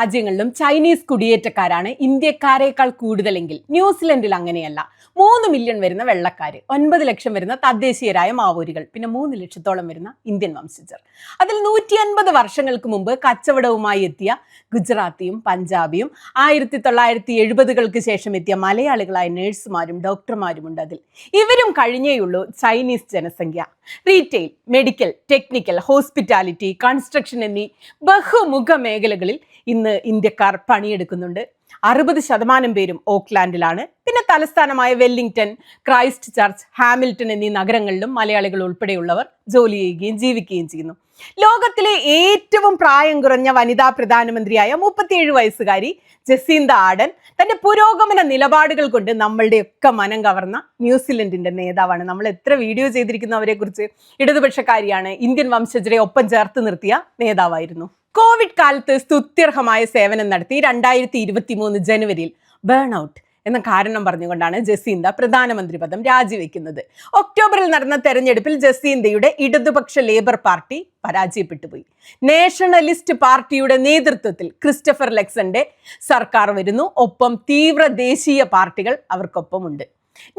രാജ്യങ്ങളിലും ചൈനീസ് കുടിയേറ്റക്കാരാണ് ഇന്ത്യക്കാരേക്കാൾ കൂടുതലെങ്കിൽ ന്യൂസിലൻഡിൽ അങ്ങനെയല്ല. മൂന്ന് മില്യൺ വരുന്ന വെള്ളക്കാർ ഒൻപത് ലക്ഷം വരുന്ന തദ്ദേശീയരായ മാവോരികൾ പിന്നെ മൂന്ന് ലക്ഷത്തോളം വരുന്ന ഇന്ത്യൻ വംശജർ. അതിൽ നൂറ്റി അൻപത് വർഷങ്ങൾക്ക് മുമ്പ് കച്ചവടവുമായി എത്തിയ ഗുജറാത്തിയും പഞ്ചാബിയും ആയിരത്തി തൊള്ളായിരത്തി എഴുപതുകൾക്ക് ശേഷം എത്തിയ മലയാളികളായ നഴ്സുമാരും ഡോക്ടർമാരുമുണ്ട് അതിൽ. ഇവരും കഴിഞ്ഞേയുള്ളൂ ചൈനീസ് ജനസംഖ്യ. Retail medical technical hospitality construction എന്നീ ബഹുമുഖ മേഖലകളിൽ ഇന്ന് ഇന്ത്യക്കാർ പണിയെടുക്കുന്നുണ്ട്. അറുപത് ശതമാനം പേരും ഓക്ലാൻഡിലാണ്. പിന്നെ തലസ്ഥാനമായ വെല്ലിംഗ്ടൺ ക്രൈസ്റ്റ് ചർച്ച് ഹാമിൽട്ടൺ എന്നീ നഗരങ്ങളിലും മലയാളികൾ ഉൾപ്പെടെയുള്ളവർ ജോലി ചെയ്യുകയും ജീവിക്കുകയും ചെയ്യുന്നു. ലോകത്തിലെ ഏറ്റവും പ്രായം കുറഞ്ഞ വനിതാ പ്രധാനമന്ത്രിയായ മുപ്പത്തിയേഴ് വയസ്സുകാരി ജസീന്ത ആഡൻ തന്റെ പുരോഗമന നിലപാടുകൾ കൊണ്ട് നമ്മളുടെയൊക്കെ മനം കവർന്ന ന്യൂസിലൻഡിന്റെ നേതാവാണ്. നമ്മൾ എത്ര വീഡിയോ ചെയ്തിരിക്കുന്നവരെ കുറിച്ച് ഇടതുപക്ഷക്കാരിയാണ്. ഇന്ത്യൻ വംശജരെ ഒപ്പം ചേർത്ത് നിർത്തിയ നേതാവായിരുന്നു. കോവിഡ് കാലത്ത് സ്തുത്യർഹമായ സേവനം നടത്തി രണ്ടായിരത്തി ഇരുപത്തി മൂന്ന് ജനുവരിയിൽ ബേൺ ഔട്ട് എന്ന കാരണം പറഞ്ഞുകൊണ്ടാണ് ജസീന്ത പ്രധാനമന്ത്രി പദം രാജിവെക്കുന്നത്. ഒക്ടോബറിൽ നടന്ന തെരഞ്ഞെടുപ്പിൽ ജസീന്തയുടെ ഇടതുപക്ഷ ലേബർ പാർട്ടി പരാജയപ്പെട്ടുപോയി. നാഷണലിസ്റ്റ് പാർട്ടിയുടെ നേതൃത്വത്തിൽ ക്രിസ്റ്റഫർ ലെക്സന്റെ സർക്കാർ വരുന്നു. ഒപ്പം തീവ്ര ദേശീയ പാർട്ടികൾ അവർക്കൊപ്പമുണ്ട്.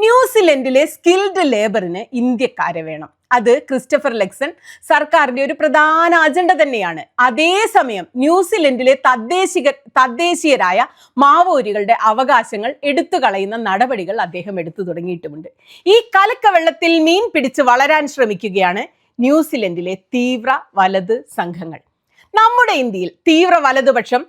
ന്യൂസിലൻഡിലെ സ്കിൽഡ് ലേബറിന് ഇന്ത്യക്കാരെ വേണം. അത് ക്രിസ്റ്റഫർ ലെക്സൺ സർക്കാരിന്റെ ഒരു പ്രധാന അജണ്ട തന്നെയാണ്. അതേസമയം ന്യൂസിലൻഡിലെ തദ്ദേശിക തദ്ദേശീയരായ മാവോരികളുടെ അവകാശങ്ങൾ എടുത്തു കളയുന്ന നടപടികൾ അദ്ദേഹം എടുത്തു തുടങ്ങിയിട്ടുമുണ്ട്. ഈ കലക്കവെള്ളത്തിൽ മീൻ പിടിച്ച് വളരാൻ ശ്രമിക്കുകയാണ് ന്യൂസിലൻഡിലെ തീവ്ര വലത് സംഘങ്ങൾ. നമ്മുടെ ഇന്ത്യയിൽ തീവ്ര വലതുപക്ഷം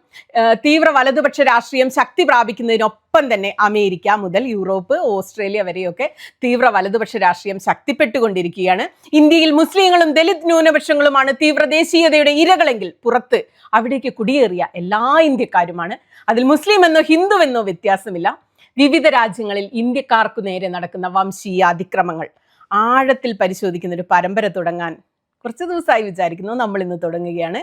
തീവ്ര വലതുപക്ഷ രാഷ്ട്രീയം ശക്തി പ്രാപിക്കുന്നതിനൊപ്പം തന്നെ അമേരിക്ക മുതൽ യൂറോപ്പ് ഓസ്ട്രേലിയ വരെയൊക്കെ തീവ്ര വലതുപക്ഷ രാഷ്ട്രീയം ശക്തിപ്പെട്ടുകൊണ്ടിരിക്കുകയാണ്. ഇന്ത്യയിൽ മുസ്ലിങ്ങളും ദലിത് ന്യൂനപക്ഷങ്ങളുമാണ് തീവ്ര ദേശീയതയുടെ ഇരകളെങ്കിൽ പുറത്ത് അവിടേക്ക് കുടിയേറിയ എല്ലാ ഇന്ത്യക്കാരുമാണ്. അതിൽ മുസ്ലിം എന്നോ ഹിന്ദു എന്നോ വ്യത്യാസമില്ല. വിവിധ രാജ്യങ്ങളിൽ ഇന്ത്യക്കാർക്കു നേരെ നടക്കുന്ന വംശീയ അതിക്രമങ്ങൾ ആഴത്തിൽ പരിശോധിക്കുന്ന ഒരു പരമ്പര തുടങ്ങാൻ കുറച്ച് ദിവസമായി വിചാരിക്കുന്നു. നമ്മൾ ഇന്ന് തുടങ്ങുകയാണ്.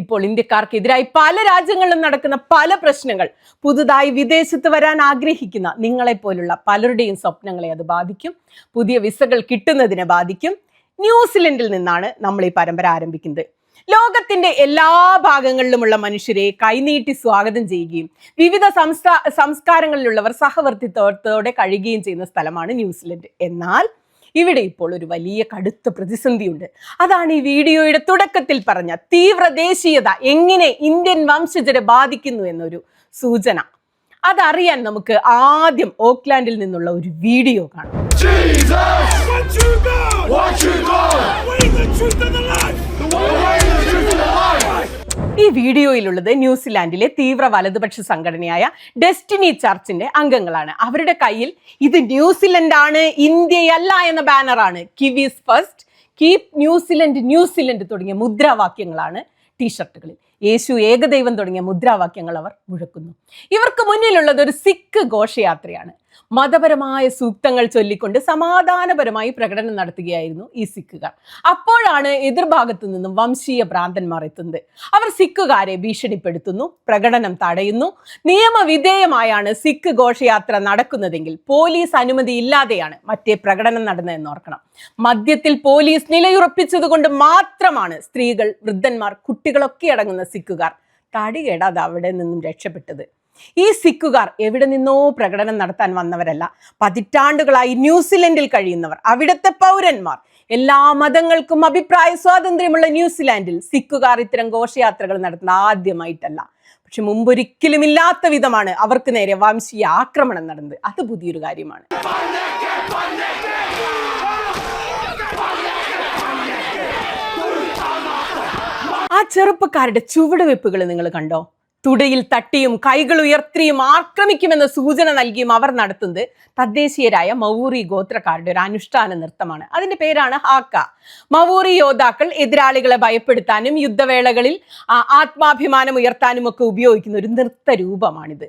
ഇപ്പോൾ ഇന്ത്യക്കാർക്കെതിരായി പല രാജ്യങ്ങളിലും നടക്കുന്ന പല പ്രശ്നങ്ങൾ പുതുതായി വിദേശത്ത് വരാൻ ആഗ്രഹിക്കുന്ന നിങ്ങളെപ്പോലുള്ള പലരുടെയും സ്വപ്നങ്ങളെ അത് ബാധിക്കും. പുതിയ വിസകൾ കിട്ടുന്നതിനെ ബാധിക്കും. ന്യൂസിലൻഡിൽ നിന്നാണ് നമ്മൾ ഈ പരമ്പര ആരംഭിക്കുന്നത്. ലോകത്തിന്റെ എല്ലാ ഭാഗങ്ങളിലുമുള്ള മനുഷ്യരെ കൈനീട്ടി സ്വാഗതം ചെയ്യുകയും വിവിധ സംസ്ഥാ സംസ്കാരങ്ങളിലുള്ളവർ സഹവർത്തിത്വത്തോടെ കഴിയുകയും ചെയ്യുന്ന സ്ഥലമാണ് ന്യൂസിലൻഡ്. എന്നാൽ ഇവിടെ ഇപ്പോൾ ഒരു വലിയ കടുത്ത പ്രതിസന്ധിയുണ്ട്. അതാണ് ഈ വീഡിയോയുടെ തുടക്കത്തിൽ പറഞ്ഞ തീവ്ര ദേശീയത എങ്ങനെ ഇന്ത്യൻ വംശജരെ ബാധിക്കുന്നു എന്നൊരു സൂചന. അതറിയാൻ നമുക്ക് ആദ്യം ഓക്ലാൻഡിൽ നിന്നുള്ള ഒരു വീഡിയോ കാണാം. ഈ വീഡിയോയിലുള്ളത് ന്യൂസിലാൻഡിലെ തീവ്ര വലതുപക്ഷ സംഘടനയായ ഡെസ്റ്റിനി ചർച്ചിന്റെ അംഗങ്ങളാണ്. അവരുടെ കയ്യിൽ ഇത് ന്യൂസിലൻഡ് ആണ് ഇന്ത്യയല്ല എന്ന ബാനറാണ്. Kiwis first. Keep New Zealand New Zealand തുടങ്ങിയ മുദ്രാവാക്യങ്ങളാണ് ടീഷർട്ടുകളിൽ. യേശു ഏകദൈവം തുടങ്ങിയ മുദ്രാവാക്യങ്ങൾ അവർ മുഴക്കുന്നു. ഇവർക്ക് മുന്നിലുള്ളത് ഒരു സിഖ് ഘോഷയാത്രയാണ്. മതപരമായ സൂക്തങ്ങൾ ചൊല്ലിക്കൊണ്ട് സമാധാനപരമായി പ്രകടനം നടത്തുകയായിരുന്നു ഈ സിഖുകാർ. അപ്പോഴാണ് എതിർഭാഗത്തു നിന്നും വംശീയ ഭ്രാന്തന്മാർ എത്തുന്നത്. അവർ സിഖുകാരെ ഭീഷണിപ്പെടുത്തുന്നു പ്രകടനം തടയുന്നു. നിയമവിധേയമായാണ് സിഖ് ഘോഷയാത്ര നടക്കുന്നതെങ്കിൽ പോലീസ് അനുമതി ഇല്ലാതെയാണ് മറ്റേ പ്രകടനം നടന്നതെന്ന് ഓർക്കണം. മദ്യത്തിൽ പോലീസ് നിലയുറപ്പിച്ചതുകൊണ്ട് മാത്രമാണ് സ്ത്രീകൾ വൃദ്ധന്മാർ കുട്ടികളൊക്കെ അടങ്ങുന്ന സിഖുകാർ തടികേടാതെ അവിടെ നിന്നും രക്ഷപ്പെട്ടത്. ഈ സിക്കുകാർ എവിടെ നിന്നോ പ്രകടനം നടത്താൻ വന്നവരല്ല. പതിറ്റാണ്ടുകളായി ന്യൂസിലൻഡിൽ കഴിയുന്നവർ അവിടുത്തെ പൗരന്മാർ. എല്ലാ മതങ്ങൾക്കും അഭിപ്രായ സ്വാതന്ത്ര്യമുള്ള ന്യൂസിലാൻഡിൽ സിക്കുകാർ ഇത്തരം ഘോഷയാത്രകൾ നടത്തുന്ന ആദ്യമായിട്ടല്ല. പക്ഷെ മുമ്പൊരിക്കലും ഇല്ലാത്ത വിധമാണ് അവർക്ക് നേരെ വംശീയ ആക്രമണം നടന്നത്. അത് പുതിയൊരു കാര്യമാണ്. ആ ചെറുപ്പക്കാരുടെ ചുവടുവെപ്പുകൾ നിങ്ങൾ കണ്ടോ? തുടയിൽ തട്ടിയും കൈകൾ ഉയർത്തിയും ആക്രമിക്കുമെന്ന സൂചന നൽകിയും അവർ നടത്തുന്നത് തദ്ദേശീയരായ മവൂറി ഗോത്രക്കാരുടെ ഒരു അനുഷ്ഠാന നൃത്തമാണ്. അതിന്റെ പേരാണ് ഹാക്ക. മവൂറി യോദ്ധാക്കൾ എതിരാളികളെ ഭയപ്പെടുത്താനും യുദ്ധവേളകളിൽ ആത്മാഭിമാനം ഉയർത്താനും ഒക്കെ ഉപയോഗിക്കുന്ന ഒരു നൃത്ത രൂപമാണിത്.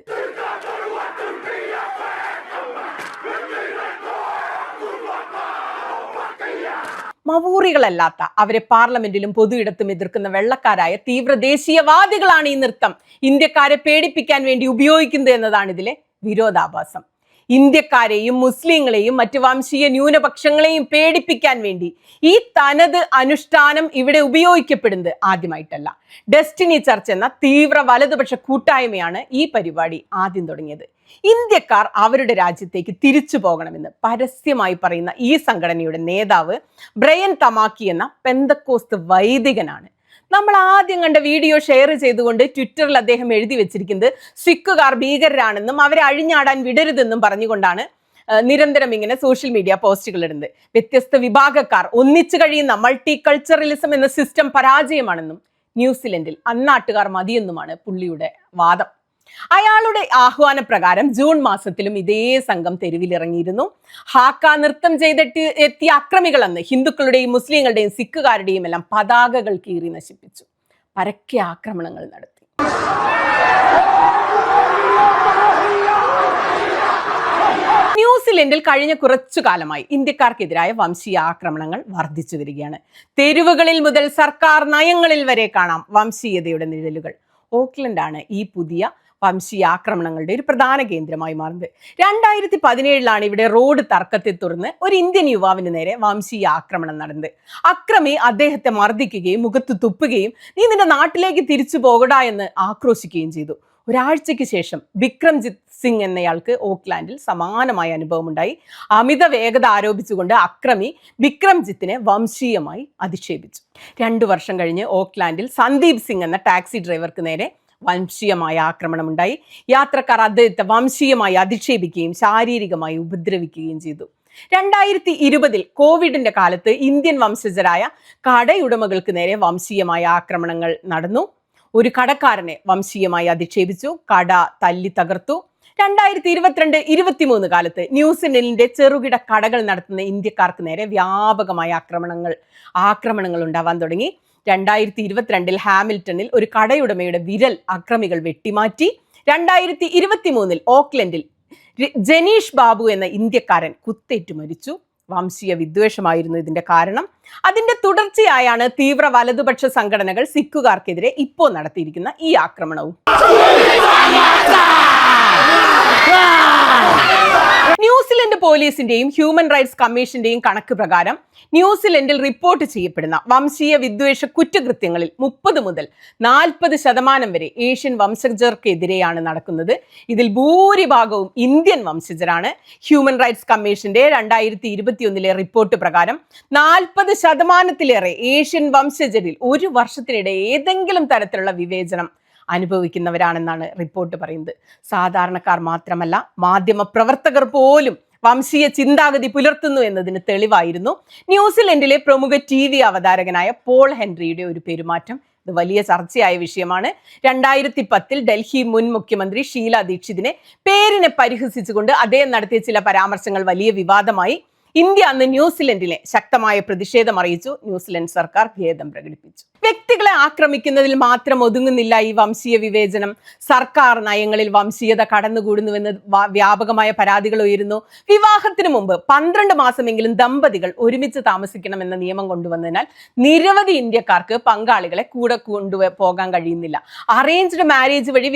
മവൂറികളല്ലാത്ത അവരെ പാർലമെന്റിലും പൊതു ഇടത്തും എതിർക്കുന്ന വെള്ളക്കാരായ തീവ്ര ദേശീയവാദികളാണ് ഈ നൃത്തം. ഇന്ത്യക്കാരെ പേടിപ്പിക്കാൻ വേണ്ടി ഉപയോഗിക്കുന്നത് എന്നതാണ് ഇതിലെ വിരോധാഭാസം. ഇന്ത്യക്കാരെയും മുസ്ലിങ്ങളെയും മറ്റ് വംശീയ ന്യൂനപക്ഷങ്ങളെയും പേടിപ്പിക്കാൻ വേണ്ടി ഈ തനത് അനുഷ്ഠാനം ഇവിടെ ഉപയോഗിക്കപ്പെടുന്നത് ആദ്യമായിട്ടല്ല. ഡെസ്റ്റിനി ചർച്ച് എന്ന തീവ്ര വലതുപക്ഷ കൂട്ടായ്മയാണ് ഈ പരിപാടി ആദ്യം തുടങ്ങിയത്. ഇന്ത്യക്കാർ അവരുടെ രാജ്യത്തേക്ക് തിരിച്ചു പോകണമെന്ന് പരസ്യമായി പറയുന്ന ഈ സംഘടനയുടെ നേതാവ് ബ്രയൻ തമാക്കി എന്ന പെന്തക്കോസ്ത് വൈദികനാണ്. നമ്മൾ ആദ്യം കണ്ട വീഡിയോ ഷെയർ ചെയ്തുകൊണ്ട് ട്വിറ്ററിൽ അദ്ദേഹം എഴുതി വെച്ചിരിക്കുന്നത് സിഖുകാർ ഭീകരരാണെന്നും അവരെ അഴിഞ്ഞാടാൻ വിടരുതെന്നും പറഞ്ഞുകൊണ്ടാണ് നിരന്തരം ഇങ്ങനെ സോഷ്യൽ മീഡിയ പോസ്റ്റുകൾ ഇടുന്നത്. വ്യത്യസ്ത വിഭാഗക്കാർ ഒന്നിച്ചു കഴിയുന്ന മൾട്ടി കൾച്ചറലിസം എന്ന സിസ്റ്റം പരാജയമാണെന്നും ന്യൂസിലൻഡിൽ അന്നാട്ടുകാർ മതിയെന്നുമാണ് പുള്ളിയുടെ വാദം. അയാളുടെ ആഹ്വാനപ്രകാരം ജൂൺ മാസത്തിലും ഇതേ സംഘം തെരുവിലിറങ്ങിയിരുന്നു. ഹാക്ക നൃത്തം ചെയ്തിട്ട് എത്തിയ അക്രമികളെന്ന് ഹിന്ദുക്കളുടെയും മുസ്ലിങ്ങളുടെയും സിഖുകാരുടെയും എല്ലാം പതാകകൾ കീറി നശിപ്പിച്ചു. പരക്കെ ആക്രമണങ്ങൾ നടത്തി. ന്യൂസിലൻഡിൽ കഴിഞ്ഞ കുറച്ചു കാലമായി ഇന്ത്യക്കാർക്കെതിരായ വംശീയ ആക്രമണങ്ങൾ വർദ്ധിച്ചു വരികയാണ്. തെരുവുകളിൽ മുതൽ സർക്കാർ നയങ്ങളിൽ വരെ കാണാം വംശീയതയുടെ നിഴലുകൾ. ഓക്ലൻഡാണ് ഈ പുതിയ വംശീയ ആക്രമണങ്ങളുടെ ഒരു പ്രധാന കേന്ദ്രമായി മാറുന്നത്. രണ്ടായിരത്തി പതിനേഴിലാണ് ഇവിടെ റോഡ് തർക്കത്തെ തുടർന്ന് ഒരു ഇന്ത്യൻ യുവാവിന് നേരെ വംശീയ ആക്രമണം നടന്നത്. അക്രമി അദ്ദേഹത്തെ മർദ്ദിക്കുകയും മുഖത്ത് തുപ്പുകയും നീ നിന്റെ നാട്ടിലേക്ക് തിരിച്ചു പോകടാ എന്ന് ആക്രോശിക്കുകയും ചെയ്തു. ഒരാഴ്ചയ്ക്ക് ശേഷം വിക്രംജിത് സിംഗ് എന്നയാൾക്ക് ഓക്ലാൻഡിൽ സമാനമായ അനുഭവമുണ്ടായി. അമിത വേഗത ആരോപിച്ചുകൊണ്ട് അക്രമി വിക്രംജിത്തിനെ വംശീയമായി അധിക്ഷേപിച്ചു. രണ്ടു വർഷം കഴിഞ്ഞ് ഓക്ലാൻഡിൽ സന്ദീപ് സിംഗ് എന്ന ടാക്സി ഡ്രൈവർക്ക് നേരെ വംശീയമായ ആക്രമണമുണ്ടായി. യാത്രക്കാർ അദ്ദേഹത്തെ വംശീയമായി അധിക്ഷേപിക്കുകയും ശാരീരികമായി ഉപദ്രവിക്കുകയും ചെയ്തു. രണ്ടായിരത്തി ഇരുപതിൽ കോവിഡിന്റെ കാലത്ത് ഇന്ത്യൻ വംശജരായ കടയുടമകൾക്ക് നേരെ വംശീയമായ ആക്രമണങ്ങൾ നടന്നു. ഒരു കടക്കാരനെ വംശീയമായി അധിക്ഷേപിച്ചു. കട തല്ലി തകർത്തു. രണ്ടായിരത്തി ഇരുപത്തിരണ്ട് ഇരുപത്തിമൂന്ന് കാലത്ത് ന്യൂസിലൻഡിന്റെ ചെറുകിട കടകൾ നടത്തുന്ന ഇന്ത്യക്കാർക്ക് നേരെ വ്യാപകമായ ആക്രമണങ്ങൾ ആക്രമണങ്ങൾ ഉണ്ടാവാൻ തുടങ്ങി. രണ്ടായിരത്തി ഇരുപത്തിരണ്ടിൽ ഹാമിൽട്ടണിൽ ഒരു കടയുടമയുടെ വിരൽ അക്രമികൾ വെട്ടിമാറ്റി രണ്ടായിരത്തി ഇരുപത്തി മൂന്നിൽ ഓക്ലൻഡിൽ ജനീഷ് ബാബു എന്ന ഇന്ത്യക്കാരൻ കുത്തേറ്റു മരിച്ചു വംശീയ വിദ്വേഷമായിരുന്നു ഇതിന്റെ കാരണം അതിന്റെ തുടർച്ചയായാണ് തീവ്ര വലതുപക്ഷ സംഘടനകൾ സിഖുകാർക്കെതിരെ ഇപ്പോൾ നടത്തിയിരിക്കുന്ന ഈ ആക്രമണവും ന്യൂസിലൻഡ് പോലീസിന്റെയും ഹ്യൂമൻ റൈറ്റ്സ് കമ്മീഷന്റെയും കണക്ക് പ്രകാരം ന്യൂസിലൻഡിൽ റിപ്പോർട്ട് ചെയ്യപ്പെടുന്ന വംശീയ വിദ്വേഷ കുറ്റകൃത്യങ്ങളിൽ മുപ്പത് മുതൽ നാൽപ്പത് ശതമാനം വരെ ഏഷ്യൻ വംശജർക്കെതിരെയാണ് നടക്കുന്നത്. ഇതിൽ ഭൂരിഭാഗവും ഇന്ത്യൻ വംശജരാണ്. ഹ്യൂമൻ റൈറ്റ്സ് കമ്മീഷന്റെ രണ്ടായിരത്തി ഇരുപത്തിയൊന്നിലെ റിപ്പോർട്ട് പ്രകാരം നാൽപ്പത് ശതമാനത്തിലേറെ ഏഷ്യൻ വംശജരിൽ ഒരു വർഷത്തിനിടെ ഏതെങ്കിലും തരത്തിലുള്ള വിവേചനം അനുഭവിക്കുന്നവരാണെന്നാണ് റിപ്പോർട്ട് പറയുന്നത്. സാധാരണക്കാർ മാത്രമല്ല മാധ്യമ പ്രവർത്തകർ പോലും വംശീയ ചിന്താഗതി പുലർത്തുന്നു എന്നതിന് തെളിവായിരുന്നു. ന്യൂസിലൻഡിലെ പ്രമുഖ ടി വി അവതാരകനായ പോൾ ഹെൻറിയുടെ ഒരു പെരുമാറ്റം. ഇത് വലിയ ചർച്ചയായ വിഷയമാണ്. രണ്ടായിരത്തി പത്തിൽ ഡൽഹി മുൻ മുഖ്യമന്ത്രി ഷീല ദീക്ഷിതിനെ പേരിനെ പരിഹസിച്ചുകൊണ്ട് അദ്ദേഹം നടത്തിയ ചില പരാമർശങ്ങൾ വലിയ വിവാദമായി. ഇന്ത്യ അന്ന് ന്യൂസിലൻഡിനെ ശക്തമായ പ്രതിഷേധം അറിയിച്ചു. ന്യൂസിലൻഡ് സർക്കാർ ഖേദം പ്രകടിപ്പിച്ചു. വ്യക്തികളെ ആക്രമിക്കുന്നതിൽ മാത്രം ഒതുങ്ങുന്നില്ല ഈ വംശീയ വിവേചനം. സർക്കാർ നയങ്ങളിൽ വംശീയത കടന്നുകൂടുന്നുവെന്ന് വ്യാപകമായ പരാതികൾ ഉയരുന്നു. വിവാഹത്തിന് മുമ്പ് പന്ത്രണ്ട് മാസമെങ്കിലും ദമ്പതികൾ ഒരുമിച്ച് താമസിക്കണമെന്ന നിയമം കൊണ്ടുവന്നതിനാൽ നിരവധി ഇന്ത്യക്കാർക്ക് പങ്കാളികളെ കൂടെ കൊണ്ടു പോകാൻ കഴിയുന്നില്ല. അറേഞ്ച്ഡ് മാരേജ് വഴി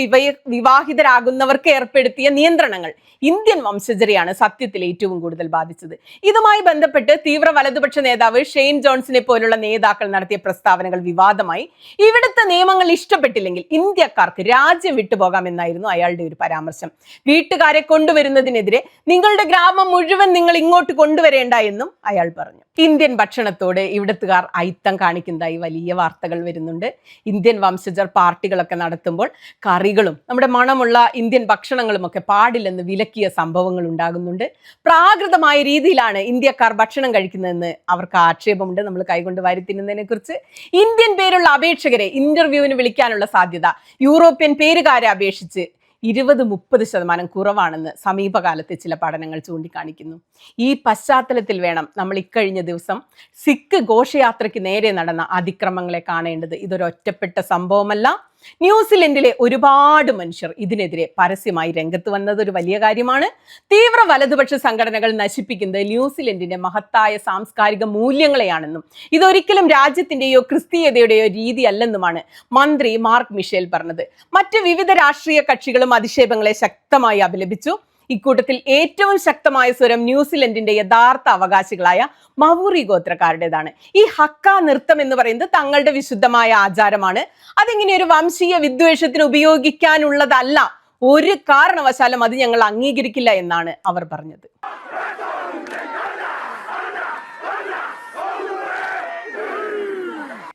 വിവാഹിതരാകുന്നവർക്ക് ഏർപ്പെടുത്തിയ നിയന്ത്രണങ്ങൾ ഇന്ത്യൻ വംശജരെയാണ് സത്യത്തിൽ ഏറ്റവും കൂടുതൽ ബാധിച്ചത്. ഇതുമായി ബന്ധപ്പെട്ട് തീവ്ര വലതുപക്ഷ നേതാവ് ഷെയ്ൻ ജോൺസിനെ പോലുള്ള നേതാക്കൾ നടത്തിയ പ്രസ്താവനകൾ വിവാദമായി. ഇവിടുത്തെ നിയമങ്ങൾ ഇഷ്ടപ്പെട്ടില്ലെങ്കിൽ ഇന്ത്യക്കാർക്ക് രാജ്യം വിട്ടുപോകാമെന്നായിരുന്നു അയാളുടെ ഒരു പരാമർശം. വീട്ടുകാരെ കൊണ്ടുവരുന്നതിനെതിരെ നിങ്ങളുടെ ഗ്രാമം മുഴുവൻ നിങ്ങൾ ഇങ്ങോട്ട് കൊണ്ടുവരേണ്ട എന്നും അയാൾ പറഞ്ഞു. ഇന്ത്യൻ ഭക്ഷണത്തോട് ഇവിടത്തുകാർ അയിത്തം കാണിക്കുന്നതായി വലിയ വാർത്തകൾ വരുന്നുണ്ട്. ഇന്ത്യൻ വംശജർ പാർട്ടികളൊക്കെ നടത്തുമ്പോൾ കറികളും നമ്മുടെ മണമുള്ള ഇന്ത്യൻ ഭക്ഷണങ്ങളും ഒക്കെ പാടില്ലെന്ന് വിലക്കിയ സംഭവങ്ങൾ ഉണ്ടാകുന്നുണ്ട്. പ്രാകൃതമായ രീതിയിലാണ് ഇന്ത്യക്കാർ ഭക്ഷണം കഴിക്കുന്നതെന്ന് അവർക്ക് ആക്ഷേപമുണ്ട്. നമ്മൾ കൈകൊണ്ട് വരി തിന്നുന്നതിനെ കുറിച്ച് ഇന്ത്യൻ പേരുള്ള അപേക്ഷകരെ ഇന്റർവ്യൂവിന് വിളിക്കാനുള്ള സാധ്യത യൂറോപ്യൻ പേരുകാരെ അപേക്ഷിച്ച് ഇരുപത് മുപ്പത് ശതമാനം കുറവാണെന്ന് സമീപകാലത്തെ ചില പഠനങ്ങൾ ചൂണ്ടിക്കാണിക്കുന്നു. ഈ പശ്ചാത്തലത്തിൽ വേണം നമ്മൾ ഇക്കഴിഞ്ഞ ദിവസം സിഖ് ഘോഷയാത്രയ്ക്ക് നേരെ നടന്ന അതിക്രമങ്ങളെ കാണേണ്ടത്. ഇതൊരു ഒറ്റപ്പെട്ട സംഭവമല്ല. ന്യൂസിലൻഡിലെ ഒരുപാട് മനുഷ്യർ ഇതിനെതിരെ പരസ്യമായി രംഗത്ത് വന്നത് ഒരു വലിയ കാര്യമാണ്. തീവ്ര വലതുപക്ഷ സംഘടനകൾ നശിപ്പിക്കുന്നത് ന്യൂസിലൻഡിന്റെ മഹത്തായ സാംസ്കാരിക മൂല്യങ്ങളെയാണെന്നും ഇതൊരിക്കലും രാജ്യത്തിന്റെയോ ക്രിസ്തീയതയുടെയോ രീതിയല്ലെന്നുമാണ് മന്ത്രി മാർക്ക് മിഷേൽ പറഞ്ഞത്. മറ്റ് വിവിധ രാഷ്ട്രീയ കക്ഷികളും അധിക്ഷേപങ്ങളെ ശക്തമായി അപലപിച്ചു. ഇക്കൂട്ടത്തിൽ ഏറ്റവും ശക്തമായ സ്വരം ന്യൂസിലൻഡിന്റെ യഥാർത്ഥ അവകാശികളായ മവൂറി ഗോത്രക്കാരുടേതാണ്. ഈ ഹക്ക നൃത്തം എന്ന് പറയുന്നത് തങ്ങളുടെ വിശുദ്ധമായ ആചാരമാണ്. അതിങ്ങനെ ഒരു വംശീയ വിദ്വേഷത്തിന് ഉപയോഗിക്കാനുള്ളതല്ല ഒരു കാരണവശാലും അത് ഞങ്ങൾ അംഗീകരിക്കില്ല എന്നാണ് അവർ പറഞ്ഞത്.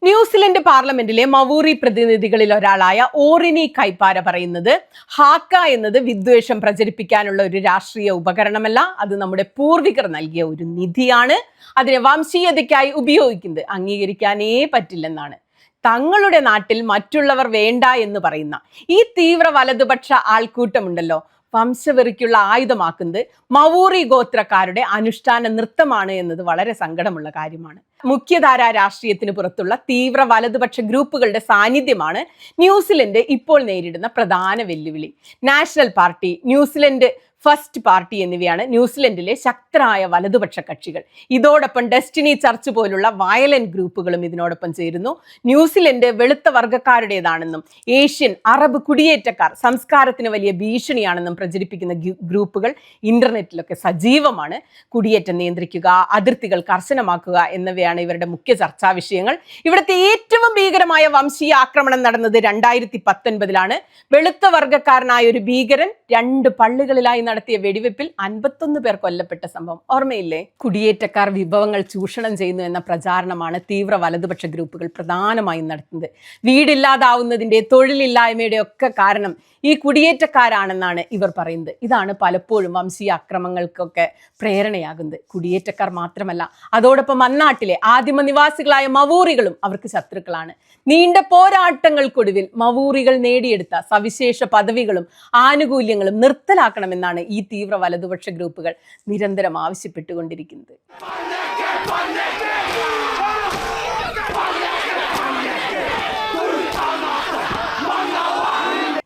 ന്യൂസിലൻഡ് പാർലമെന്റിലെ മവൂറി പ്രതിനിധികളിൽ ഒരാളായ ഓറിനി കൈപ്പാര പറയുന്നത് ഹാക്ക എന്നത് വിദ്വേഷം പ്രചരിപ്പിക്കാനുള്ള ഒരു രാഷ്ട്രീയ ഉപകരണമല്ല അത് നമ്മുടെ പൂർവികർ നൽകിയ ഒരു നിധിയാണ്. അതിനെ വംശീയതയ്ക്കായി ഉപയോഗിക്കുന്നത് അംഗീകരിക്കാനേ പറ്റില്ലെന്നാണ്. തങ്ങളുടെ നാട്ടിൽ മറ്റുള്ളവർ വേണ്ട എന്ന് പറയുന്ന ഈ തീവ്ര വലതുപക്ഷ ആൾക്കൂട്ടമുണ്ടല്ലോ വംശവെറിക്കുള്ള ആയുധമാക്കുന്നത് മവൂറി ഗോത്രക്കാരുടെ അനുഷ്ഠാന നൃത്തമാണ് എന്നത് വളരെ സങ്കടമുള്ള കാര്യമാണ്. മുഖ്യധാര രാഷ്ട്രീയത്തിന് പുറത്തുള്ള തീവ്ര വലതുപക്ഷ ഗ്രൂപ്പുകളുടെ സാന്നിധ്യമാണ് ന്യൂസിലൻഡ് ഇപ്പോൾ നേരിടുന്ന പ്രധാന വെല്ലുവിളി. National party New Zealand first party എന്നിവയാണ് ന്യൂസിലൻഡിലെ ശക്തരായ വലതുപക്ഷ കക്ഷികൾ. ഇതോടൊപ്പം ഡെസ്റ്റിനി ചർച്ച് പോലുള്ള വയലന്റ് ഗ്രൂപ്പുകളും ഇതിനോടൊപ്പം ചേരുന്നു. ന്യൂസിലൻഡ് വെളുത്ത വർഗക്കാരുടേതാണെന്നും ഏഷ്യൻ അറബ് കുടിയേറ്റക്കാർ സംസ്കാരത്തിന് വലിയ ഭീഷണിയാണെന്നും പ്രചരിപ്പിക്കുന്ന ഗ്രൂ- ഗ്രൂപ്പുകൾ ഇന്റർനെറ്റിലൊക്കെ സജീവമാണ്. കുടിയേറ്റം നിയന്ത്രിക്കുക അതിർത്തികൾ കർശനമാക്കുക എന്നിവയാണ് ഇവരുടെ മുഖ്യ ചർച്ചാ വിഷയങ്ങൾ. ഇവിടുത്തെ ഏറ്റവും ഭീകരമായ വംശീയ ആക്രമണം നടന്നത് രണ്ടായിരത്തി പത്തൊൻപതിലാണ്. വെളുത്ത വർഗക്കാരനായ ഒരു ഭീകരൻ രണ്ട് പള്ളികളിലായി നടത്തിയ വെടിവെപ്പിൽ അൻപത്തൊന്ന് പേർ കൊല്ലപ്പെട്ട സംഭവം. ഓർമ്മയില്ലേ? കുടിയേറ്റക്കാർ വിഭവങ്ങൾ ചൂഷണം ചെയ്യുന്നു എന്ന പ്രചാരണമാണ് തീവ്ര വലതുപക്ഷ ഗ്രൂപ്പുകൾ പ്രധാനമായും നടത്തുന്നത്. വീടില്ലാതാവുന്നതിന്റെ തൊഴിലില്ലായ്മയുടെ ഒക്കെ കാരണം ഈ കുടിയേറ്റക്കാരാണെന്നാണ് ഇവർ പറയുന്നത്. ഇതാണ് പലപ്പോഴും വംശീയ അക്രമങ്ങൾക്കൊക്കെ പ്രേരണയാകുന്നത്. കുടിയേറ്റക്കാർ മാത്രമല്ല അതോടൊപ്പം അന്നാട്ടിലെ ആദിമ നിവാസികളായ മവൂറികളും അവർക്ക് ശത്രുക്കളാണ്. നീണ്ട പോരാട്ടങ്ങൾക്കൊടുവിൽ മവൂറികൾ നേടിയെടുത്ത സവിശേഷ പദവികളും ആനുകൂല്യങ്ങളും നിർത്തലാക്കണമെന്നാണ് ഈ തീവ്ര വലതുപക്ഷ ഗ്രൂപ്പുകൾ നിരന്തരം ആവശ്യപ്പെട്ടുകൊണ്ടിരിക്കുന്നത്.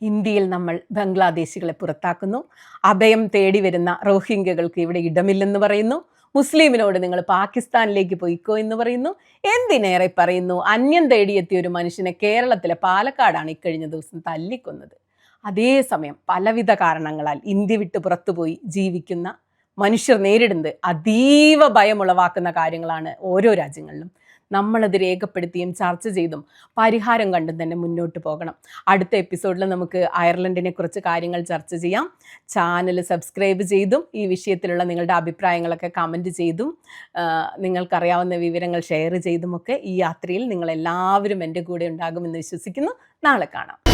ഇന്ത്യയിൽ നമ്മൾ ബംഗ്ലാദേശികളെ പുറത്താക്കുന്നു. അഭയം തേടി വരുന്ന റോഹിംഗ്യകൾക്ക് ഇവിടെ ഇടമില്ലെന്ന് പറയുന്നു. മുസ്ലിമിനോട് നിങ്ങൾ പാകിസ്ഥാനിലേക്ക് പോയിക്കോ എന്ന് പറയുന്നു. എന്തിനേറെ പറയുന്നു? അന്യം തേടിയെത്തിയ ഒരു മനുഷ്യനെ കേരളത്തിലെ പാലക്കാടാണ് ഇക്കഴിഞ്ഞ ദിവസം തല്ലിക്കൊന്നത്. അതേസമയം പലവിധ കാരണങ്ങളാൽ ഇന്ത്യ വിട്ട് പുറത്തുപോയി ജീവിക്കുന്ന മനുഷ്യർ നേരിടുന്നത് അതീവ ഭയമുളവാക്കുന്ന കാര്യങ്ങളാണ് ഓരോ രാജ്യങ്ങളിലും. നമ്മളത് രേഖപ്പെടുത്തിയും ചർച്ച ചെയ്തും പരിഹാരം കണ്ടും തന്നെ മുന്നോട്ട് പോകണം. അടുത്ത എപ്പിസോഡിൽ നമുക്ക് അയർലൻഡിനെ കുറിച്ച് കാര്യങ്ങൾ ചർച്ച ചെയ്യാം. ചാനൽ സബ്സ്ക്രൈബ് ചെയ്തും ഈ വിഷയത്തിലുള്ള നിങ്ങളുടെ അഭിപ്രായങ്ങളൊക്കെ കമന്റ് ചെയ്തും നിങ്ങൾക്കറിയാവുന്ന വിവരങ്ങൾ ഷെയർ ചെയ്തുമൊക്കെ ഈ യാത്രയിൽ നിങ്ങളെല്ലാവരും എന്റെ കൂടെ ഉണ്ടാകുമെന്ന് വിശ്വസിക്കുന്നു. നാളെ കാണാം.